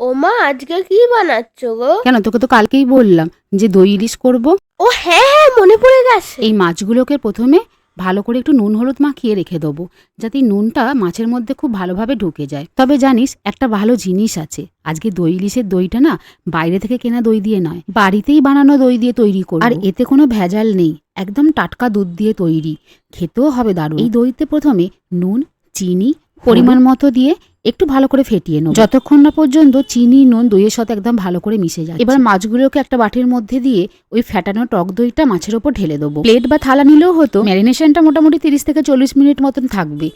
ও মা আজকে কি বানাচ্ছ গো? কেন তোকে তো কালকেই বললাম যে দই ইলিশ করব। ও হ্যাঁ হ্যাঁ মনে পড়ে গেছে। এই মাছগুলোকে প্রথমে ভালো করে একটু নুন হলুদ মাখিয়ে রেখে দেবো যাতে নুনটা মাছের মধ্যে খুব ভালোভাবে ঢুকে যায়। তবে জানিস একটা ভালো জিনিস আছে। আজকে দই ইলিশের দইটা না বাইরে থেকে কেনা দই দিয়ে নয় বাড়িতেই বানানো দই দিয়ে তৈরি করব। আর এতে কোনো ভেজাল নেই একদম টাটকা দুধ দিয়ে তৈরি। খেতেও হবে দারুণ। এই দইতে প্রথমে নুন চিনি পরিমাণ মতো দিয়ে একটু ভালো করে ফেটিয়ে নেব। যতক্ষণ না পর্যন্ত চিনি নুন দইয়ের সাথে একদম ভালো করে মিশে যায় এবার মাছগুলোকে একটা বাটির মধ্যে দিয়ে ওই ফ্যাটানো টক দইটা মাছের ওপর ঢেলে দেবো। প্লেট বা থালা নিলেও হতো ম্যারিনেশনটা মোটামুটি তিরিশ থেকে চল্লিশ মিনিট মতন থাকবে।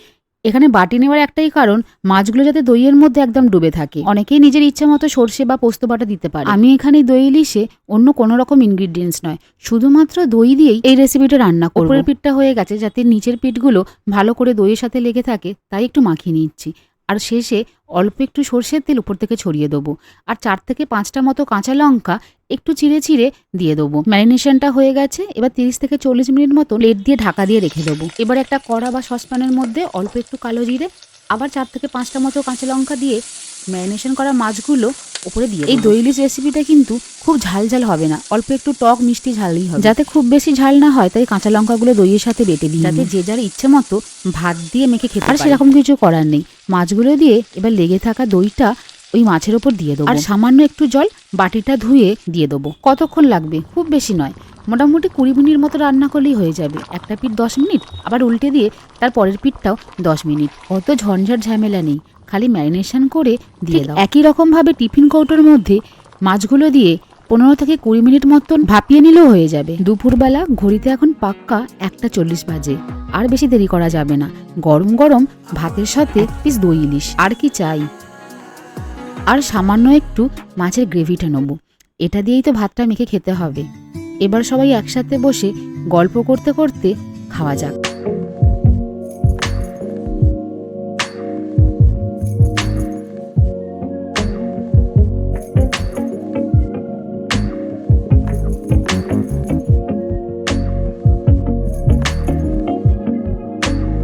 এখানে বাটি নেওয়ার একটাই কারণ মাছগুলো যাতে দইয়ের মধ্যে একদম ডুবে থাকে। অনেকেই নিজের ইচ্ছা মতো সর্ষে বা পোস্ত বাটা দিতে পারে। আমি এখানে দই ইলিশে অন্য কোনো রকম ইনগ্রিডিয়েন্টস নয়। শুধুমাত্র দই দিয়েই এই রেসিপিটা রান্না করব। পিঠটা হয়ে গেছে যাতে নিচের পিঠগুলো ভালো করে দইয়ের সাথে লেগে থাকে তাই একটু মাখিয়ে নিচ্ছি। আর শেষে অল্প একটু সর্ষের তেল উপর থেকে ছড়িয়ে দেবো। আর চার থেকে পাঁচটা মতো কাঁচা লঙ্কা একটু চিড়ে চিড়ে দিয়ে দেবো। ম্যারিনেশনটা হয়ে গেছে, এবার তিরিশ থেকে চল্লিশ মিনিট মতো লেট দিয়ে ঢাকা দিয়ে রেখে দেবো। এবার একটা কড়া বা সসপ্যানের মধ্যে অল্প একটু কালো জিরে, আবার চার থেকে পাঁচটা মতো কাঁচা লঙ্কা দিয়ে ম্যারিনেশন করা মাছগুলো উপরে দিয়ে এই দই ইলিশ রেসিপিটা কিন্তু খুব ঝাল ঝাল হবে না। অল্প একটু টক মিষ্টি ঝালই হবে। যাতে খুব বেশি ঝাল না হয় তাই কাঁচা লঙ্কাগুলো দইয়ের সাথে বেটে দিই যাতে যে যার ইচ্ছে মতো ভাত দিয়ে মেখে খেতে আর সেরকম কিছু করার নেই। মাছগুলো দিয়ে এবার লেগে থাকা দইটা ওই মাছের ওপর দিয়ে দেবো। আর সামান্য একটু জল বাটিটা ধুয়ে দিয়ে দেবো। কতক্ষণ লাগবে? খুব বেশি নয়। মোটামুটি কুড়ি মিনিট মতো রান্না করলেই হয়ে যাবে। একটা পিঠ দশ মিনিট আবার উল্টে দিয়ে তার পরের পিঠটাও দশ মিনিট। অত ঝঞ্ঝট ঝামেলা নেই। খালি ম্যারিনেশন করে দিয়ে দাও। একই রকমভাবে টিফিন কৌটোর মধ্যে মাছগুলো দিয়ে পনেরো থেকে কুড়ি মিনিট মতন ভাপিয়ে নিলেও হয়ে যাবে। দুপুরবেলা ঘড়িতে এখন পাক্কা একটা চল্লিশ বাজে। আর বেশি দেরি করা যাবে না। গরম গরম ভাতের সাথে পিস দই ইলিশ। আর কি চাই? আর সামান্য একটু মাছের গ্রেভিটা নেব। এটা দিয়েই তো ভাতটা মেখে খেতে হবে। এবার সবাই একসাথে বসে গল্প করতে করতে খাওয়া যাক।